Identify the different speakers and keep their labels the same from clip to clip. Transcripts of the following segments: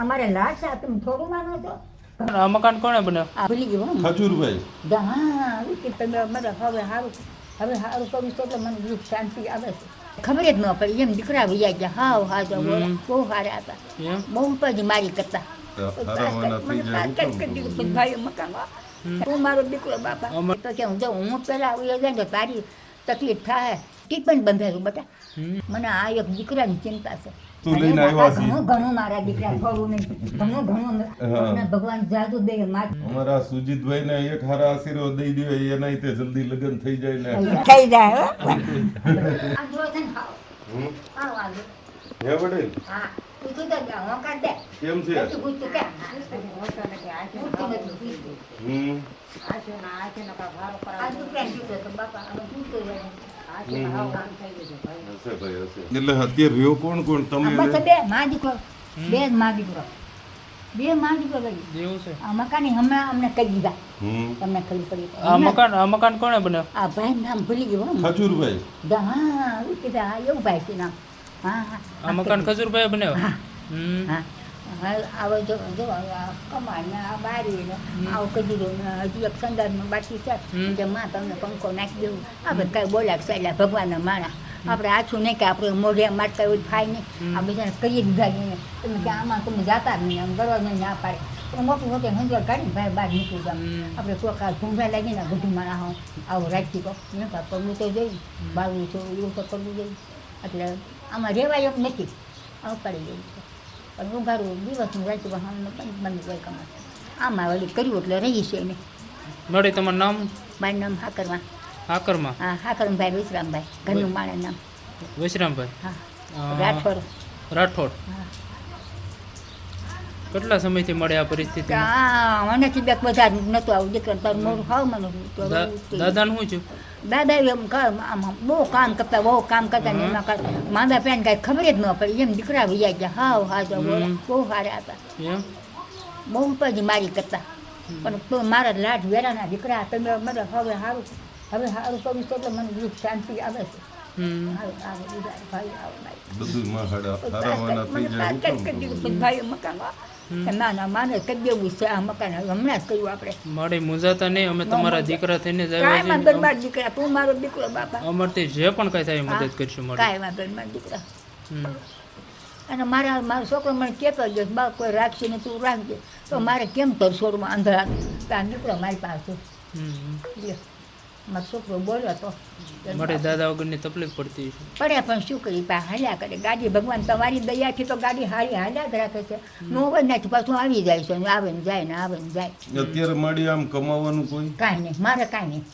Speaker 1: અમારે લાશ આ તમે થોડું માનો છો?
Speaker 2: આ મકાન કોણે બનાવ્યું?
Speaker 1: આ ભૂલી ગયો
Speaker 3: ખજૂરભાઈ.
Speaker 1: હા આવી કે તમે અમારે હવે સારું હવે સારું કરું છો એટલે મને દુઃખ શાંતિ આવે છે. ખબર જ ન પડી એમ દીકરા વૈયા ગયા હાવ હા
Speaker 2: તો
Speaker 1: બહુ સારા હતા.
Speaker 2: એમ?
Speaker 1: બહુ પછી મારી કરતા. ભાઈ મકાનમાં. હું મારો દીકરો બાપા. તો કે હું જાઉં હું પેલા આવી જાય તો તારી તકલીફ થાય. ટીપણ બંધાયું
Speaker 2: બધા
Speaker 1: મને આ એક દીકરાની ચિંતા છે.
Speaker 3: તું લઈને આવ્યા છીએ.
Speaker 1: ઘણું ઘણું મારા દીકરા થોડું નહીં. ઘણું ઘણું ભગવાન જાદુ દે
Speaker 3: અમારા સુજીતભાઈ ને એક હારા આશીર્વાદ દઈ દે એના તે જલ્દી લગ્ન થઈ જાય ને.
Speaker 1: થઈ હો. છે
Speaker 3: હમ.
Speaker 1: આ
Speaker 3: કેમ છે?
Speaker 1: આ બાપા હવે પૂછતું રહે.
Speaker 3: હશે ભાઈ હશે. એટલે અત્યારે રહ્યો કોણ કોણ? તમે
Speaker 1: આમાં તો
Speaker 3: ને?
Speaker 1: બે માં દીકરો બે માં દીકરો બે માં દીકરો
Speaker 2: એવું છે.
Speaker 1: આ મકાની હમણાં અમને કહી દીધા. તમને ખબર પડી
Speaker 2: આ મકાન આ મકાન કોણે બનાવ્યું?
Speaker 1: આ ભાઈ નામ ભૂલી ગયો.
Speaker 3: ખજૂરભાઈ.
Speaker 1: હા એવું હા એવું ભાઈ છે નામ. હા હા.
Speaker 2: આ મકાન ખજૂરભાઈ બનાવ્યું?
Speaker 1: હા. આવો જો જો આ કમાડ ને આ બારી ને આવું ને હજી એક સંદારમાં બાકી છે. કે માં તમને પંખો નાખી દેવું આપણે કાંઈ છે એટલે ભગવાનના માણા આપણે આછું નહીં કે આપણે મોઢે માટકા એવું થાય નહીં આ બધાને કહીએ દીધા એને તમે કે આમાં તમે જાતા નહીં આમ નહીં ના પાડે મોટી મોટી હંજર કાઢી ભાઈ બહાર નીકળી જાવ
Speaker 2: હમ.
Speaker 1: આપણે કોઈ કાલ લાગીને માણા હોઉં આવું રાખી કહો ને કાં કરવું તો જોઈએ બાવું તો એવું તો કરવું જોઈએ એટલે આમાં રહેવાય એમ નથી આવું પડી ગયું છે પણ ઉઘાડું દિવસનું રાખ્યું પણ બંધ હોય કમાશે આમાં વળી કર્યું એટલે રહી છે એને.
Speaker 2: મળે તમારું નામ?
Speaker 1: મારું નામ હાકરમાં.
Speaker 2: હાકરમાં?
Speaker 1: હા હાકરમભાઈ વિશ્રામભાઈ ઘરનું મારા નામ.
Speaker 2: વિશ્રામભાઈ?
Speaker 1: હા રાઠોડ.
Speaker 2: રાઠોડ.
Speaker 1: હા.
Speaker 2: કેટલા સમયથી મળે આ પરિસ્થિતિ
Speaker 1: મને બેક બધા નતું આવું દીકરા તારું મોડું ખાવ મને
Speaker 2: દાદા શું છું?
Speaker 1: દાદા એમ આમ બહુ કામ કરતા બહુ કામ કરતા ને એમાં માંદા પેન કાંઈ ખબર જ ન પડી. એમ દીકરા વિયા ગયા. હાવ હાજો. બહુ સારા હતા. બહુ પછી મારી કરતા. પણ તો મારા લાડ વેરાના દીકરા તમે મને હવે સારું હવે સારું કરું તો એટલે મને દુઃખ શાંતિ આવે છે.
Speaker 2: હમ.
Speaker 1: આવો, આવો, ભાઈ આવે ભાઈ.
Speaker 3: બધું માં હાડા
Speaker 1: તો
Speaker 3: હારાવાના થઈ જાય
Speaker 1: ભાઈ મકાનમાં. ના ના માને છે આ મકાન. હમણાં જ કર્યું આપણે.
Speaker 2: મારી મુંજાતા નહીં અમે તમારા દીકરા થઈને જ આવ્યા
Speaker 1: બરબાદ દીકરા તું મારો દીકરો બાપા.
Speaker 2: અમારથી જે પણ કઈ થાય મદદ. કરશું
Speaker 1: કાંઈ માં બરબાદ દીકરા. અને મારા મારો છોકરો મને કહેતો જ બા કોઈ રાખશે ને તું રાખજે તો મારે કેમ કરશો છોડમાં અંધારા તો મારી પાસે. મારો છોકરો બોલ્યો તો.
Speaker 2: મારે દાદા વગરની તકલીફ પડતી
Speaker 1: પડે પણ શું કરી પા હાલ્યા કરે. ગાડી ભગવાન તમારી દયાથી તો ગાડી હારી હાલ્યા જ રાખે છે. નો હોય નથી પાછું આવી જાય છે. આવે ને જાય ને આવે ને જાય.
Speaker 3: અત્યારે મળી આમ કમાવાનું કોઈ?
Speaker 1: કાંઈ નહીં. મારે કાંઈ નહીં.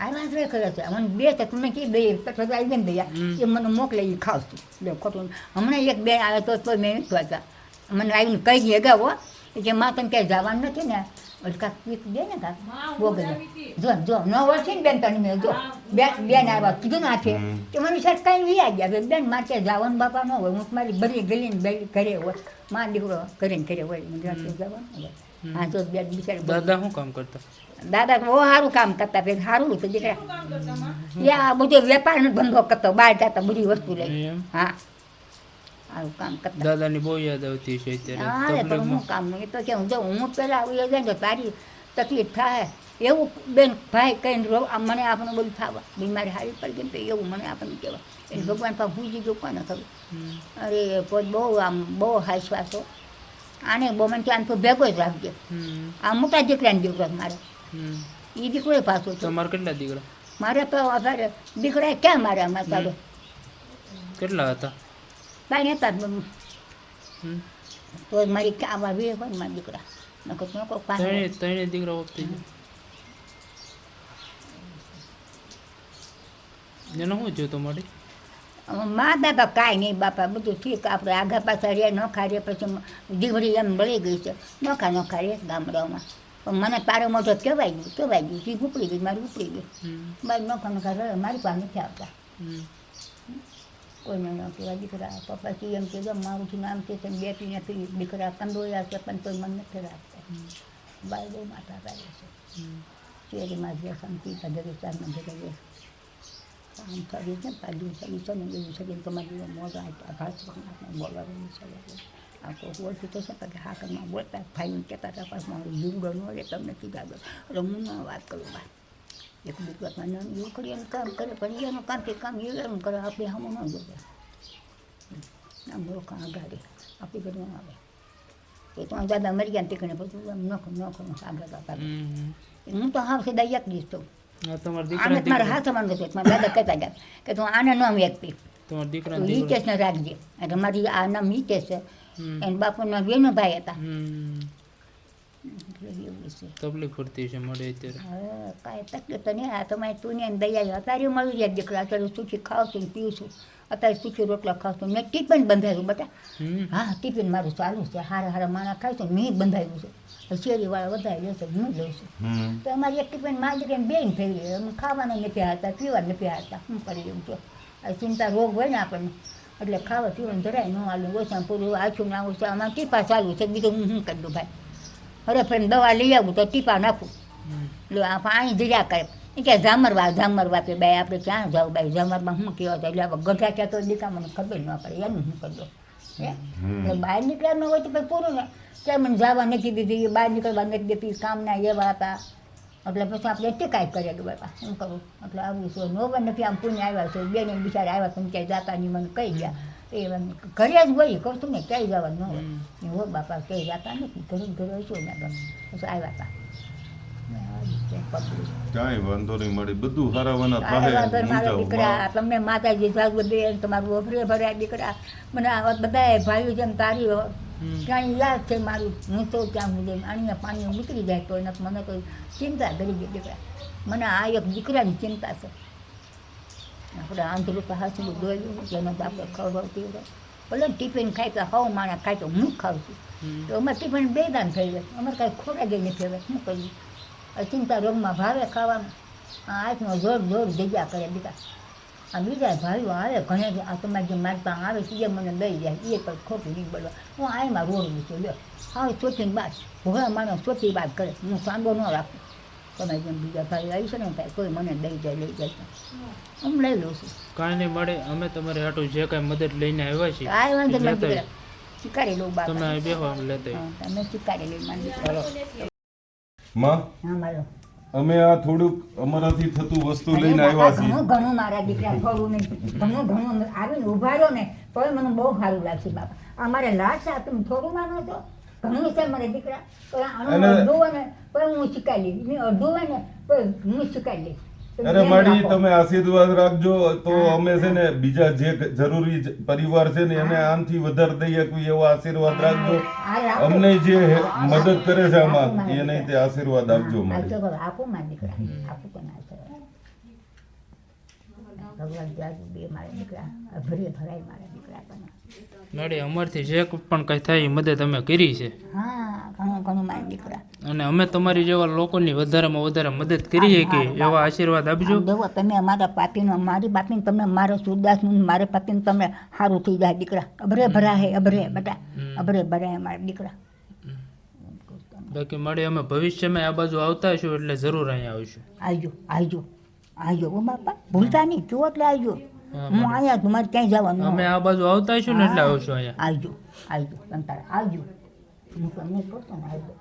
Speaker 1: આવ્યા જ કરે છે. મને બે તો તમે કી દઈએ પછી તો આવી ને દયા. એ મને મોકલે એ ખાવ છું. લે ખોટું હમણાં એક બે આવે તો તો મેં નથી વાંચા મને આવીને કહી દે ગાવો કે માં તમે ક્યાંય જવાનું નથી ને. એટલે કાક પીક દે ને કાક બોગલે જો જો ન ઓળખી ને બેન તને મેં જો બેન બેન આવ્યા કીધું ના
Speaker 3: છે
Speaker 1: કે મને સર કઈ વી ગયા બેન માટે જાવન બાપા ન હોય હું મારી બરી ગલીને બે ઘરે હોયમાં દીકરો કરીને ઘરે હોય રાત્રે જવાનું હા જો બેન બિચારી
Speaker 2: દાદા શું કામ કરતા
Speaker 1: દાદા તો બહુ સારું કામ કરતા પેલા સારું હતું દીકરા યા બધો વેપાર ધંધો કરતો બહાર જતા બધી વસ્તુ લઈ હા સારું કામ કરતા.
Speaker 2: દાદાની બહુ યાદ આવતી છે અત્યારે.
Speaker 1: પણ હું કામ એ તો કે હું જો હું પેલા આવી જાય ને તારી તકલીફ થાય. એવું બેન ભાઈ કહીને રો મને આપણને બધું થવા. બીમારી હારી પડી ગઈ એવું મને આપણને કહેવાય. એટલે ભગવાન પાસે ભૂજી ગયું કોને ખબર? અરે પોત બહુ આમ બહુ હાઈશ્વાસો આને બહુ મને આમ તો ભેગો જ રાખજો. આ મોટા દીકરાને દીકરો મારે. એ દીકરો પાછો
Speaker 2: તમારે કેટલા દીકરા?
Speaker 1: મારે તો વધારે દીકરા ક્યાં મારે તારે?
Speaker 2: કેટલા હતા?
Speaker 1: બાઈ હતા જ
Speaker 2: હમ.
Speaker 1: તો મારી આવા વે હોય ને મારા દીકરા નકર તો કોઈ પાસે
Speaker 2: ત્રણે ત્રણે દીકરા વખતે એનો શું જોતો મારી
Speaker 1: મા બાપા કાંઈ નહીં બાપા બધું ઠીક આપણે આગા પાછા રે નોખા રે પછી દીવડી એમ મળી ગઈ છે નોખા નોખા રે ગામડાઓમાં પણ મને પારો મોટો કહેવાય ગયું કહેવાય ગયું જી ઉપડી ગઈ મારી ઉપડી ગઈ મારી નોખા નોખા રહે મારી પાસે નથી આવતા. કોઈને ન કહેવાય દીકરા પપ્પાથી એમ કીધું મારું શું નામ છે બે પીને નથી દીકરા કંદોયા છે પણ કોઈ મને નથી રાખતા બાય બહુ માતા પાડે છે. શેરીમાં જે શાંતિ ચાર મંદિર કરીએ કામ કરીએ છે પાડ્યું છે છે ને એવું છે કે તમારી મોજ ઘાસ બોલવાનું છે આ તો બોલતું તો છે કે હા કરમાં બોલતા ફાઈન કહેતા હતા પણ મારું જીવ ગણું રહે તમને કીધા દો એટલે હું વાત કરું બા. એક દીકરામાં નાની છોકરી એનું કામ કરે પણ એનું કામ કે કામ એમ કરે આપણે હમ ન જોવે આમ લોકો આગાડે આપી બધું આવે. એ તો દાદા મરી ગયા ટીકણે બધું આમ નખ નખ આગળ હતા હું તો હાવ સીધા એક દીસ તો. આને
Speaker 2: દીકરા.
Speaker 1: હાથ હાથમાં નતો મારા દાદા કહેતા ગયા કે તું આને નામ વ્યક્તિ
Speaker 2: તમારા દીકરા.
Speaker 1: તું હિતેશને રાખજે. એટલે મારી આ નામ હિતેશ છે. એના બાપુના ભાઈ હતા.
Speaker 2: તકલીફ પડતી છે મળે અત્યારે.
Speaker 1: કાંઈ તકલીફ તો નહીં આ તમારી તું ને દયા અત્યારે મળી જાય દીકરા અત્યારે સુખી ખાવ છું પીવું છું. અત્યારે સુખી રોટલા ખાવ છું. મેં ટિફિન બંધાયું બેટા. હા ટિફિન મારું ચાલુ છે. હારા હારા માણા ખાય છે મેં બંધાવ્યું છે. શેરીવાળા વધારે લેશે હું લઉં છું તો અમારી એક ટિફિનમાં દીકરીને બેન થઈ ગઈ અમે ખાવાના નથી હતા પીવા નથી આવતા શું કરી એવું તો? આ ચિંતા રોગ હોય ને આપણને. એટલે ખાવા પીવાનું જરાય ન આલું ઓછા પૂરું આછું ના ઓછા આમાં ટીપા ચાલુ છે. બીજું હું શું કરી દઉં ભાઈ? અરે ફરીને દવા લઈ આવું તો ટીપા નાખું. એટલે આ પાણી જીર્યા કરે એ કે ઝામરવા ઝામરવા કે ભાઈ આપણે ક્યાં જાવ ભાઈ ઝામરમાં શું કહેવા તો એટલે ગઢા ક્યાં તો દીકા મને ખબર ન પડે. એનું શું કરજો હે? એટલે બહાર નીકળ્યા ન હોય તો પછી પૂરું ને. ત્યાં મને જવા નથી દીધી? બહાર નીકળવા નથી દેતી કામના એવા હતા. એટલે પછી આપણે એટલે કાંઈ કરીએ કે બાપા શું કરું? એટલે આવું છે. નોવા નથી આમ પુણ્ય આવ્યા છે. બેને બિચારા આવ્યા પણ ક્યાંય જાતા નહીં મને કહી ગયા. એ ઘરે જ હોય કહું તું ને ક્યાંય જવાનું ન હોય. હો બાપા ક્યાંય જાતા નથી. ઘરે ને ઘરે હશો ને પછી આવ્યા હતા? મેં આવી છે પકડી.
Speaker 3: કાંઈ વાંધો નહીં મળી. બધું હારાવાના
Speaker 1: કાંઈ મારા દીકરા તમને માતાજી જાગવત દે તમારું વફરે ભર્યા દીકરા. મને બધા ભાઈઓ જેમ તારી. ક્યાંય યાદ છે મારું? હું તો ત્યાં સુધી આણીયા પાણી નીકળી જાય તો નથી મને કોઈ ચિંતા કરી ગઈ દીકરા. મને આ એક દીકરાની ચિંતા છે. આપણે આંધળું તો હાથું દોર્યું જેને તો આપણે ખવડાવતી હોય ભલે ટિફિન ખાય તો હવ માણસ ખાય તો હું ખાઉં છું. તો અમારે ટિફિન બે દાન થઈ જાય. અમારે કાંઈ ખોરાક નથી હવે શું આ ચિંતા રોગમાં ભાવે ખાવાનું. આ આંખનો જોર જોર જગ્યા કરે બીજા આ બીજા ભાઈઓ આવે ઘણે આ તમારે જે મારી પાસે આવે છે એ મને દઈ જાય. એ પણ ખોટું નહીં બોલવા. હું આયમાં રોડું છું લ્યો. હા ચોથી બાદ. ભોળા માણસ ચોથી વાત કરે. હું સાંડો ન રાખું. તમે જેમ બીજા ભાઈ આવી છે ને કાંઈ કોઈ મને દઈ જાય લઈ જાય હું લઈ લઉં છું
Speaker 2: કાંઈ નહીં મળે અમે તમારે હાટું જે કાંઈ મદદ લઈને આવ્યા છીએ
Speaker 1: કાંઈ વાંધો નથી ચીકારી લઉં બાપા
Speaker 2: તમે બેહો અમે લેતા
Speaker 1: તમે ચીકારી લઈ મારી દીકરી.
Speaker 3: માં
Speaker 1: હા મારો
Speaker 3: અમે આ થોડુંક અમારાથી થતું વસ્તુ લઈને આવ્યા છીએ.
Speaker 1: ઘણું ઘણું મારા દીકરા થોડું નહીં. ઘણું ઘણું આવીને ઊભા રહો ને તોય મને બહુ સારું લાગશે બાપા. અમારે લાશ આ તમે થોડું માનો છો? ઘણું છે મારા દીકરા તો આનું અડધું હોય ને તો હું ચુકાઈ લઈશ. મેં અડધું હોય ને હું ચુકાઈ લઈશ.
Speaker 3: અરે માડી તમે આશીર્વાદ રાખજો. તો અમે છે ને બીજા જે જરૂરી પરિવાર છે ને એને આમથી વધારે દઈ શકવી એવો આશીર્વાદ રાખજો. અમને જે મદદ કરે છે આમાં એને તે આશીર્વાદ આપજો માડી
Speaker 1: આપો મારા દીકરા. આપો કોના ભગવાન બે મારા દીકરા. અભરે ભરાય મારા દીકરા પણ.
Speaker 2: મળે અમારથી જે પણ કાંઈ થાય એ મદદ અમે કરી છે.
Speaker 1: હા ઘણું ઘણું મારા દીકરા.
Speaker 2: અને અમે તમારી જેવા લોકોની વધારેમાં વધારે મદદ કરીએ કે એવા આશીર્વાદ આપજો.
Speaker 1: દેવો તમે અમારા પાપીનો મારી પાપીને તમે મારો સુરદાસનું મારે પાપીને તમે સારું થઈ જાય દીકરા. અભરે ભરા હે અભરે બધા. અભરે ભરા હે મારા દીકરા
Speaker 2: બાકી મળે અમે ભવિષ્યમાં આ બાજુ આવતા છું એટલે જરૂર અહીંયા આવીશું.
Speaker 1: આવજો આવજો. આવજો ઓ બાપા. ભૂલતા નહીં. જુઓ એટલે આવજો.
Speaker 2: હા,
Speaker 1: અહીંયા તમારે ક્યાંય જવાનું
Speaker 2: અમે આ બાજુ આવતા છું ને એટલે આવશું અહીંયા.
Speaker 1: આવજો આવજો કંટાળા આવજો. હું તમને કહું છું આવજો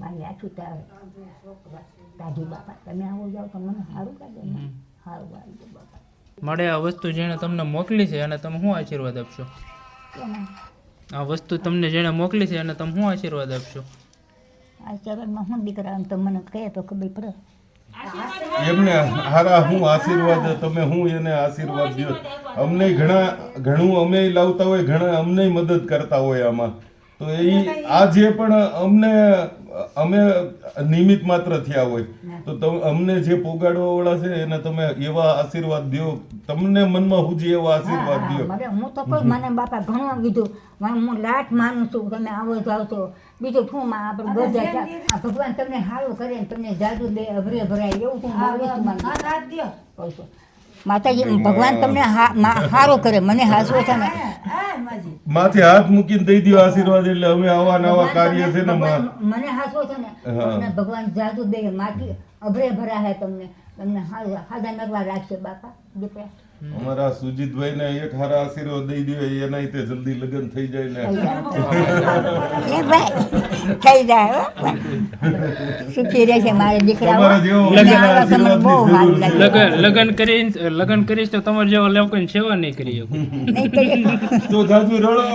Speaker 1: મારી આછું તારે. દાદી બાપા તમે આવો જાઓ તો મને સારું
Speaker 2: કાઢે.
Speaker 1: સારું આવજો બાપા.
Speaker 2: મળે આ વસ્તુ જેણે તમને મોકલી છે અને તમે શું આશીર્વાદ આપશો? આ વસ્તુ તમને જેણે મોકલી છે અને તમે શું આશીર્વાદ આપશો?
Speaker 1: આ ચરણમાં શું દીકરા તમે મને કહે તો ખબર પડે.
Speaker 3: એમને હારા હું આશીર્વાદ તમે હું એને આશીર્વાદ દો અમને ઘણા ઘણું અમે લાવતા હોય ઘણા અમને મદદ કરતા હોય આમાં. તો એ આ જે પણ અમને અમે નિમિત્ત માત્ર થયા હોય. તો અમને જે પોગાડવા વાળા છે એને તમે એવા આશીર્વાદ દો તમને મનમાં હુજી એવા આશીર્વાદ દો
Speaker 1: હું તો કોઈ મને બાપા ઘણું કીધું. હું લાટ માનું છું તમે આવો જાવ તો બીજું શું માં આપણે બધા આ ભગવાન તમને સારું કરે ને તમને જાદુ દે અભરે ભરાય એવું હું બોલું છું. માતાજી ભગવાન તમને હા- કરે મને હાસવો છે ને.
Speaker 3: માથે હાથ મૂકીને દઈ દો આશીર્વાદ એટલે હવે આવા નવા કાર્ય છે ને
Speaker 1: ભગવાન મને હાસવો છે ને ભગવાન જાદુ દે માટી અભરે ભરા હે તમને. તમને હાજા હાજા નરવા રાખશે બાપા દીકરા.
Speaker 3: અમારા સુજીતભાઈને એક હારા આશીર્વાદ દઈ દે એના તે જલ્દી લગ્ન થઈ જાય ને.
Speaker 1: થઈ જાય સુખી રહેશે મારે દીકરા.
Speaker 2: લગન લગન કરી લગન કરીશ તો તમારે જેવા લોકો સેવા નહીં કરી
Speaker 1: કરીએ
Speaker 3: તો જાજુ રડો.